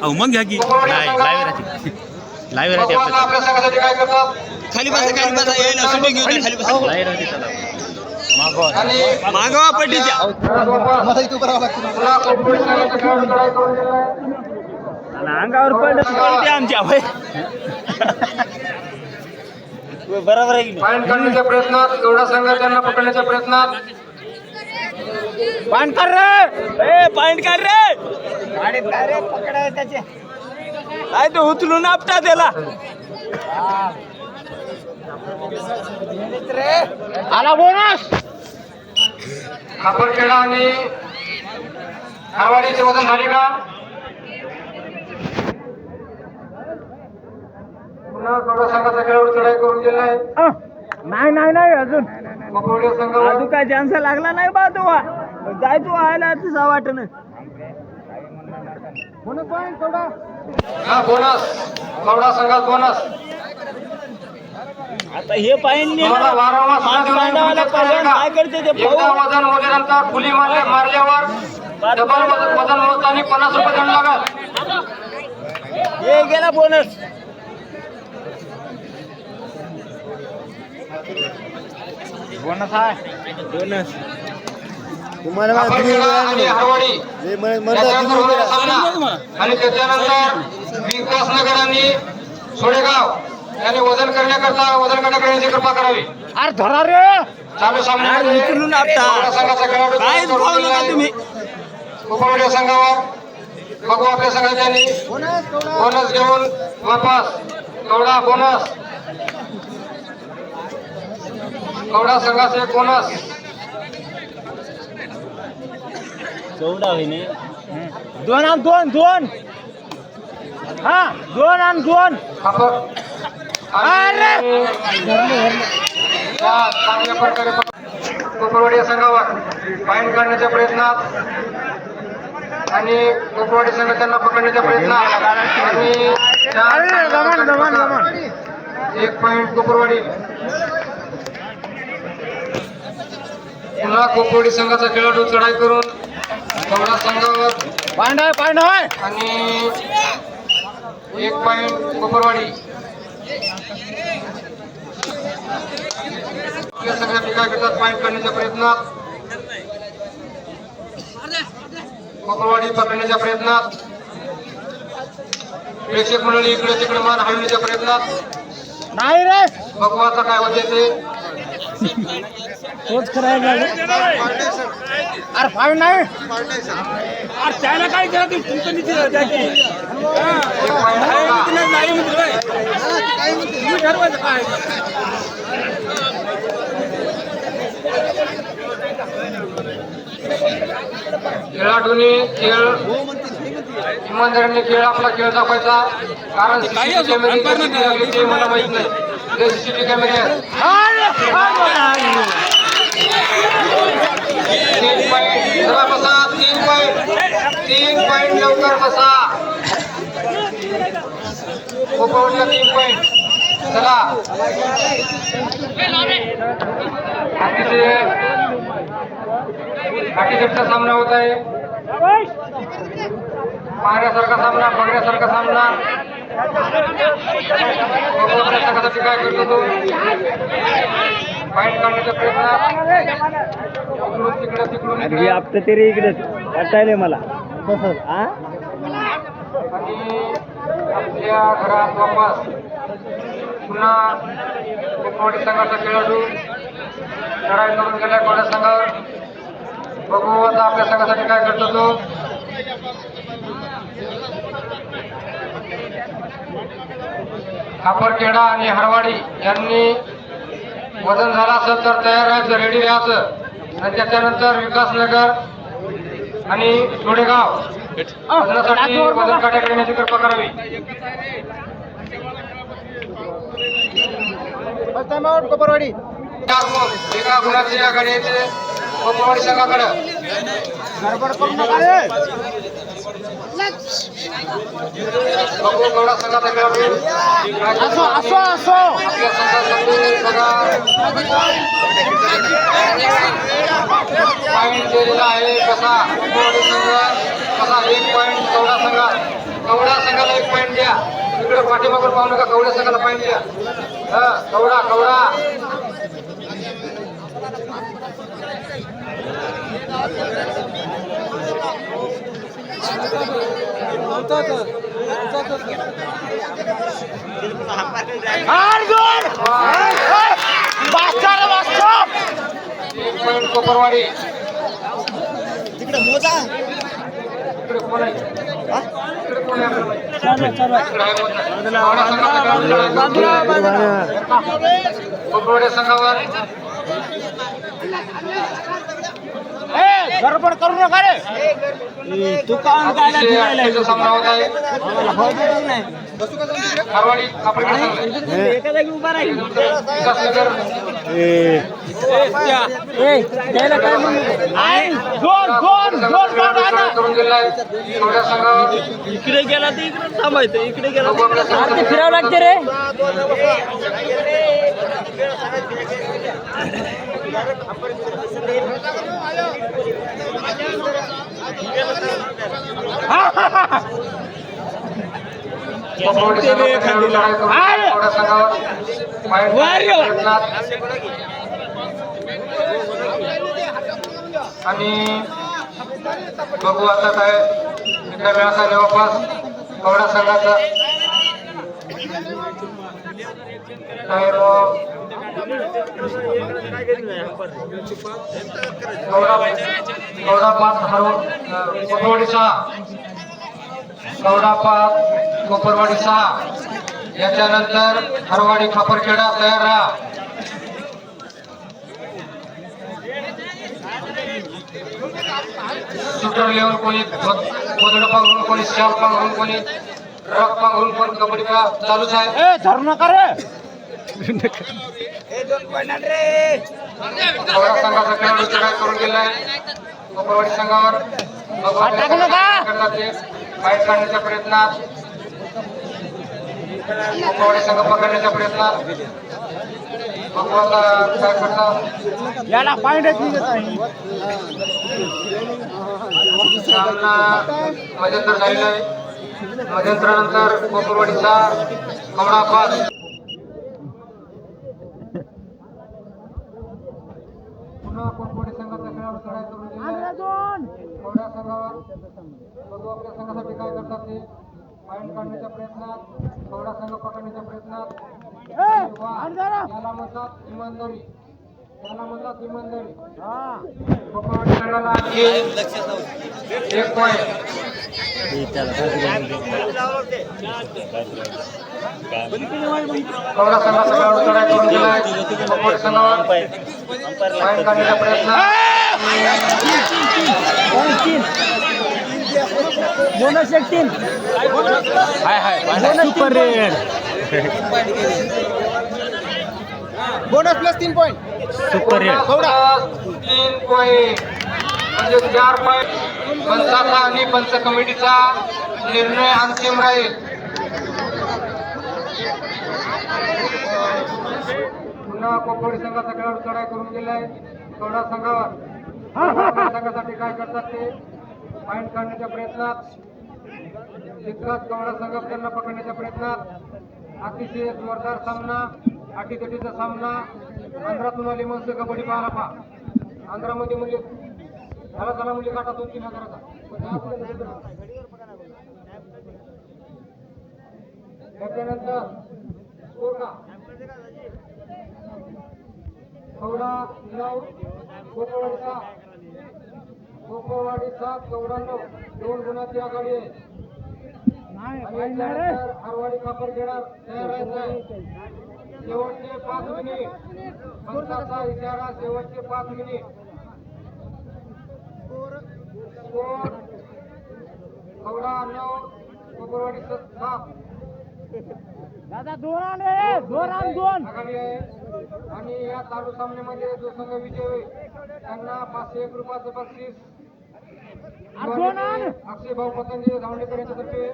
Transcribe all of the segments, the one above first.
अहो मग घ्या की. लाईव्ह राहते. आपल्या संघासाठी काय करतात खाली बसा खाली बसा ये ना खाली बसा लाईव्ह राहते चला मागवा पट्टीच्या पुन्हा कोणकोणी अंगावर पडलं पडते आमच्या भाई बरोबर आहे की काढण्याच्या प्रयत्नात एवढा संघ त्यांना पकडण्याच्या प्रयत्नात. पॉईंट कर रे! ए पॉईंट कर रे! गाडीत काय रे पकडाय त्याचे. काय तो उचलून आपटा त्याला. आला बोनस! खापरखेडा आणि खारवाडीचे वजन झाले का? पुन्हा थोडा संघाचा खेळाडू चढाई करून गेला आहे. नाही नाही नाही अजून. अजून काय चान्स लागला नाही बा तू जाय तू आयला तुझा वाटण. हा बोनस. कवडा संघात बोनस. आता हे पाहिजे? काय करते ते एकदा भाऊ वजन मोजल्यानंतर फुली मारल्या मारल्यावर डबल वजन वजन मोजताना पन्नास रुपये दंड लागल. हे गेला बोनस बोनस आहे. बोनस. तुम्हाला खापरखेडा आणि हरवाडी त्याच्यानंतर होणारा सामना. आणि त्याच्यानंतर विकास सोडेगाव यांनी वजन करण्याकरता वजन काटा करण्याची कृपा करावी. अरे धरा रे. चालू सामन्यामध्ये अरे उचलून आपटा. एवढा संघाचा खेळाडू काय. तुम्ही? संघावर. बघू आपल्या संघाच्यानी बोनस घेऊन वापस. कवडा बोनस. कवडा संघाचे बोनस चौदा होईने दोन आण दोन दोन. हा दोन आण दोन. या चांगल्या प्रकारे कोपरवाडी संघावर पॉईंट काढण्याच्या प्रयत्नात. आणि कोपरवाडी संघ त्यांना पकडण्याच्या प्रयत्नात. आणि एक पॉईंट कोपरवाडी. पुन्हा कोपरवाडी संघाचा खेळाडू चढाई करून कवडा संघावर पांढ पांढ आणि एक पॉईंट कोपरवाडी. सगळ्या टीका करतात पॉईंट करण्याच्या प्रयत्नात कोपरवाडी पकडण्याच्या प्रयत्नात प्रेक्षक मंडळी इकडे तिकडे मान हलवण्याच्या प्रयत्नात नाही रे. आता काय होते ते. तोच करायला अरे फाईव्ह नाही. अरे त्याला काय करा तुमचं कोपरा. नाही म्हणते ठरवायचं काय? खेळाडूंनी खेळ. इमानदारीने खेळ आपला खेळ दाखवायचा. कारण मला माहीत नाही. कॅमेरे तीन पॉईंट तीन पॉईंट तीन पॉईंट लवकर बसा. कोपरवडीला तीन पॉईंट चला अतिशय अटीतटीचा सामना होत आहे. पाहण्यासारखा सामना बघण्यासारखा सामना. काय करतो तो पॉईंट काढण्याचा प्रयत्न इकडून तिकडे तिकडून अरे इकडे आपलं तरी इकडे वाटायलंय मला. हा आणि आपल्या घरात वापस पुन्हा कोकणवाडी संघाचा खेळाडू लढाई करून गेला कोणत्या संघावर. बघू आता आपल्या संघासाठी काय करतो तो. खापरखेडा आणि हरवाडी यांनी वजन झालं असेल तर तयार राहायचं रेडी राहायचं. आणि त्याच्यानंतर विकासनगर आणि जोडेगाव वजनासाठी वजन काट्या करण्याची कृपा करावी चार गुणाची आघाडी येते कोपरवाडी संघाकडे गडबड करू नका रे असो असो असो. आपल्या पॉईंट दिलेला आहे कसा? संघ कसा? एक पॉईंट कवडा संघा. कवडा संघाला एक पॉईंट द्या. इकडे पाठीमागून पाहू नका कवड्या संघाला पॉईंट द्या. हा कवडा कवडा आठ दोन वाजता रे वाजता एक पॉईंट कोपरवाडी तिकडे मोजा कोण आहे आपल्याला माहिती? इकडे आहे मोठा. कवडा संघाचा खेळाडू कोपरवाडी संघावर गडबड करू नका रे. तू काऊन काय एका जागी उभा राहील. इकडे गेला तर इकडे थांबायचं. इकडे गेला फिरावं लागते रे. आणि बघू आता काय मित्र मिळाचा जवळपास. कवडा संघाचा काय पाच हरव कोपरवाडी सहा कवडा पाच कोपरवाडी सहा याच्यानंतर हरवाडी खापरखेडा तयार राहा. सुटर लेवल कोणी गोदड पांघरून कोणी शाल पांघरून कोणी रक पांघरून कोणी कबड्डी खेळ. चालूच आहे धरू नका रे. संघाचा खेळाडू चढाई करून गेलाय कोपरवाडी संघावर हा, बाहेर काढण्याच्या प्रयत्नात. कोपरवाडी संघ पकडण्याच्या प्रयत्नात. याला सामना मध्यंतर झालेला आहे. मध्यंतरानंतर कोपरवाडीचा कवडा पास पुन्हा कोपरवाडी संघाचा खेळाडू चढाई करून कवड्या संघावर बघू आपल्या संघासाठी काय करतात ते? पॉईंट काढण्याच्या प्रयत्नात कवडा संघ पकडण्याच्या प्रयत्नात. याला म्हणतात इमानदारी. याला म्हणतात इमानदारी. एक पॉईंट कवडा संघाचा खेळाडू चढाई करून प्रयत्न बोनस एक तीन high high super raid bonus plus तीन पॉईंट सुपर रेड तीन पॉईंट म्हणजे चार पॉईंट पंचाचा आणि पंच कमिटीचा निर्णय अंतिम राहील. पुन्हा कोपवडी संघाचा खेळाडू चढाई करून गेलाय कवडा संघावर. संघासाठी काय करतात ते? पॉईंट काढण्याच्या प्रयत्नात. चित्रात कवडा संघ त्यांना पकडण्याच्या प्रयत्नात. अतिशय जोरदार सामना अटीतटीचा सामना. आंध्रातून आली मस्त कबड्डी पाहायला पहा. आंध्रामध्ये म्हणजे झाला झाला म्हणजे काटा दोन तीन हजाराचा. त्याच्यानंतर कोरडा कवडा नऊ. कोपरवाडीचा कवडा नऊ दोन गुणाची आघाडी आहे. हरवाडी कापड घेणार तयार आहे शेवटचे पाच मिनिट. पंचाचा इशारा शेवटचे पाच मिनिट. स्कोर. कवडा नऊ कोपरवाडी सात. दादा दोन आण दोन आण दोन. आणि या चालू सामन्यामध्ये जो संघ विजय होईल त्यांना पाचशे एक रुपयाचं बक्षीस. अक्षय भाऊ पतंगे धावणेकर यांच्यातर्फे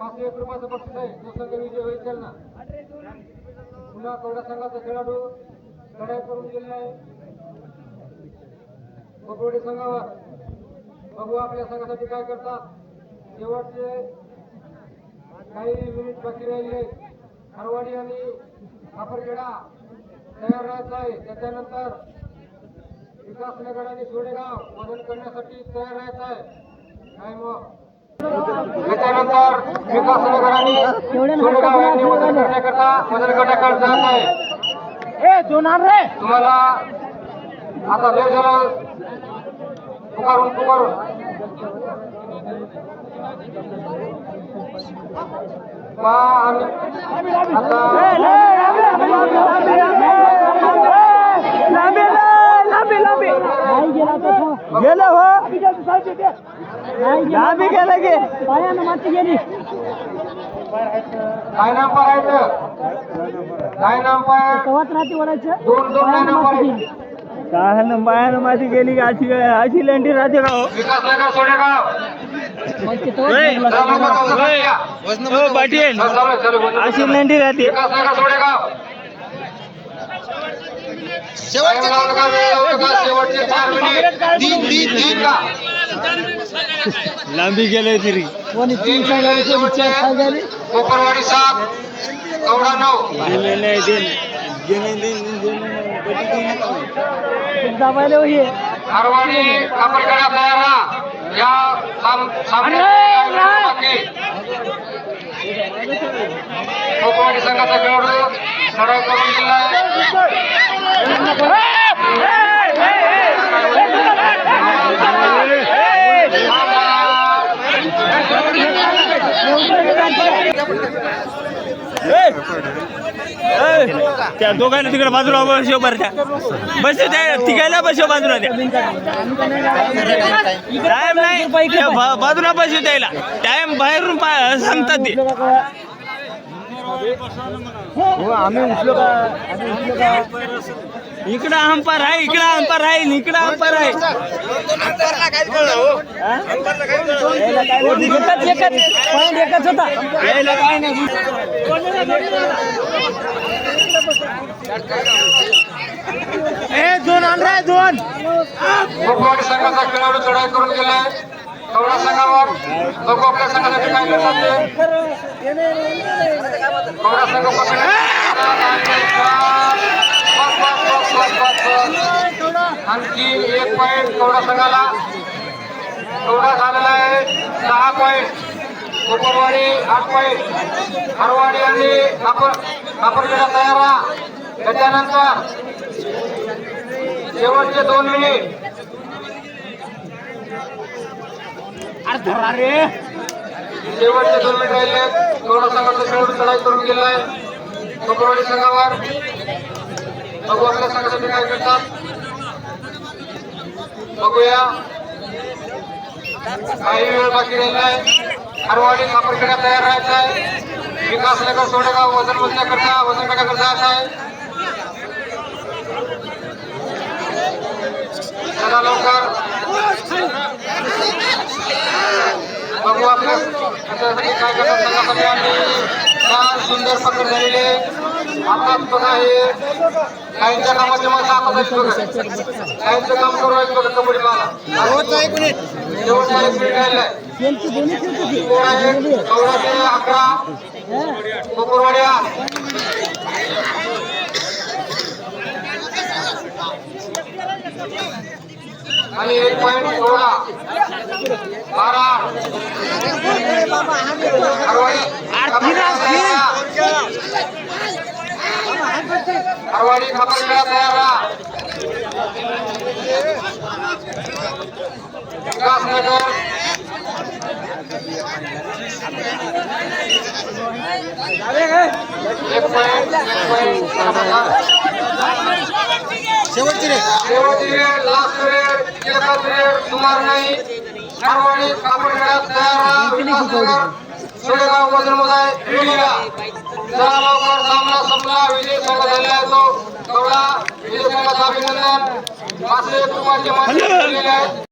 पाचशे एक रुपयाचं बक्षीस आहे. तो संघ विजय होईल त्यांना. पुन्हा कवडा संघाचा खेळाडू लढाई करून गेलेला आहे. बगवडे संघावर. बघू आपल्या संघासाठी काय करतात. शेवटचे काही मिनिट बाकी राहिले. हरवाडी आणि खापरखेडा तयार राहायचा आहे. त्याच्यानंतर विकासनगर आणि सोडेगाव वजन करण्यासाठी तयार राहायचं आहे. काय मग? त्याच्यानंतर विकासनगर आणि सोडेगाव यांनी वजन करण्याकरता वजन गटाकडे जात आहे. तुम्हाला आता वेळ झाला पुकारून पुकारून. गेलं हो लांबी गेलं गे काय नाम पाहायचं काय नाम पाय दोन दोन काय नाम पाहायचं काय ना बायानं माझी गेली अशी अशी लेंडी राहते का हो विकासनगर सोडेगाव होय. चला लवकर वजन होय. घ्या. हो पाटील चल, चालू आहे, चालू आहे, वजन अशी घ्या. लेंडी राहते विकासनगर सोडेगाव टाइम लावू नका, वेळ लावू नका, शेवटचे चार मिनिट तीन तीन तीन का लांबी गेले तरी तीन मिनिट शेवटचे कोपरवाडी सात कवडा नऊ गेले नाही देणे गेले देणे हरवाडी कापडकडा तयार राहा या साम- सामन्यात बाकी. कोपरवाडी संघाचा खेळाडू लढाई करून गेलाय त्या दोघांना तिकडे बाजूला बसव बरं त्या बस त्या तिघायला बसव बाजूला द्या. टाइम नाही. त्या बाजूला बसव द्यायला. टाइम बाहेरून सांगतात ते. इकडं अंपार आहे इकडं अंपार आहे इकडं अंपार आहे. यायला काय नाही ए दोन आण रे दोन कोपरवाडी संघाचा खेळाडू चढाई करून गेलाय. कवडा संघावर बघू आपल्या काय करतात कवडा संघ बस, बस, बस, बस, बस, बस. आणखी एक पॉईंट कवडा संघाला. कवडा झालेला आहे. सहा पॉईंट कोपरवाडी आठ पॉईंट हरवाडी आणि कापर कापरखेडा तयार त्याच्यानंतर शेवटचे दोन मिनिट शेवटचे दोन मिनिट राहिले. कवडा संघाचा खेळाडू चढाई करून गेलाय. कोपरवाडी संघावर. बघू आपल्या संघासाठी काय करतात बघूया. काही वेळ बाकी राहिला आहे हरवाडी कापडखेडा तयार राहायचं आहे. विकास नगर सोडेगाव वजन मोजण्याकरता वजन काढण्याकरता जायचं आहे. चला लवकर. बघू आपल्या काय करतात संघासाठी आणि छान सुंदर पकड झालेले आहे. आता बघा हे. काहींच्या जायचं बघा काहींचं काम करू बघा कबड्डी मला. शेवटचा एक मिनिट. राहिलाय. कोण आहे चौदाशे अकरा. कोपरवाडी आठ आणि एक पॉईंट सोळा. बारा. हरवाडी हरवाडी खपरखेडा तयार राहा विकासनगर एक पॉईंट एक पॉईंट शेवटची वेळ लास्ट चला लवकर सामना संपला. विजय संघ झालेला आहे तो. कवडा विजय संघाचं अभिनंदन. पाचशे एक आहेत.